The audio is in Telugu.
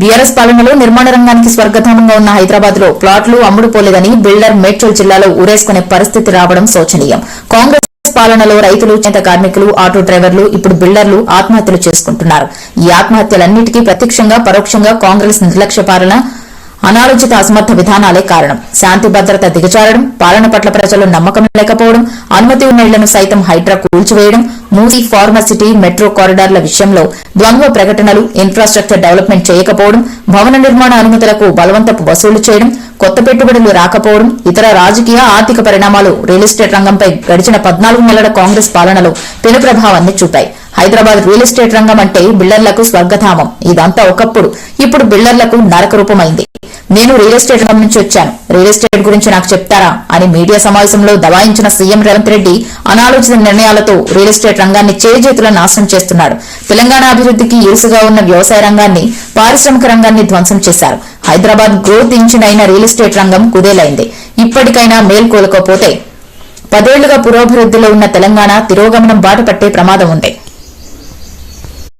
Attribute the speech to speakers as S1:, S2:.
S1: బీఆర్ఎస్ పాలనలో నిర్మాణ రంగానికి స్వర్గధామంగా ఉన్న హైదరాబాద్లో ప్లాట్లు అమ్ముడుపోలేదని బిల్డర్ మేడ్చల్ జిల్లాలో ఊరేసుకునే పరిస్థితి రావడం శోచనీయం. కాంగ్రెస్ పాలనలో రైతులు చేత కార్మికులు ఆటో డ్రైవర్లు ఇప్పుడు బిల్డర్లు ఆత్మహత్యలు చేసుకుంటున్నారు. ఈ ఆత్మహత్యలన్నిటికీ ప్రత్యక్షంగా పరోక్షంగా కాంగ్రెస్ నిర్లక్ష్య పాలన అనాలోచిత అసమర్థ విధానాలే కారణం. శాంతి భద్రత దిగజారడం పాలన పట్ల ప్రజలు నమ్మకం లేకపోవడం అనుమతి ఉన్న ఇళ్ళను సైతం హైడ్రా కూల్చివేయడం మూసీ ఫార్మసిటీ మెట్రో కారిడార్ల విషయంలో ద్వంద్వ ప్రకటనలు ఇన్ఫ్రాస్ట్రక్చర్ డెవలప్మెంట్ చేయకపోవడం భవన నిర్మాణ అనుమతులకు బలవంతపు వసూలు చేయడం కొత్త పెట్టుబడులు రాకపోవడం ఇతర రాజకీయ ఆర్థిక పరిణామాలు రియల్ ఎస్టేట్ రంగంపై గడిచిన పద్నాలుగు నెలల కాంగ్రెస్ పాలనలో పెను ప్రభావాన్ని చూపాయి. హైదరాబాద్ రియల్ ఎస్టేట్ రంగం అంటే బిల్డర్లకు స్వర్గధామం. ఇదంతా ఒకప్పుడు ఇప్పుడు బిల్డర్లకు నరకరూపమైంది నేను రియల్ ఎస్టేట్ రంగం నుంచి వచ్చాను. రియల్ ఎస్టేట్ గురించి నాకు చెప్తారా? అని మీడియా సమావేశంలో దబాయించిన సీఎం రేవంత్ రెడ్డి అనాలోచిత నిర్ణయాలతో రియల్ ఎస్టేట్ రంగాన్ని చేజేతుల నాశనం చేస్తున్నాడు. తెలంగాణ అభివృద్ధికి ఇరుసుగా ఉన్న వ్యవసాయ రంగాన్ని పారిశ్రామిక రంగాన్ని ధ్వంసం చేశారు. హైదరాబాద్ గ్రోత్ ఇంజిన్ అయిన రియల్ ఎస్టేట్ రంగం కుదేలైంది. ఇప్పటికైనా మేల్కోలుకోపోతే పదేళ్ళుగా పురోభివృద్ధిలో ఉన్న తెలంగాణ తిరోగమనం బాటపట్టే ప్రమాదం ఉంది.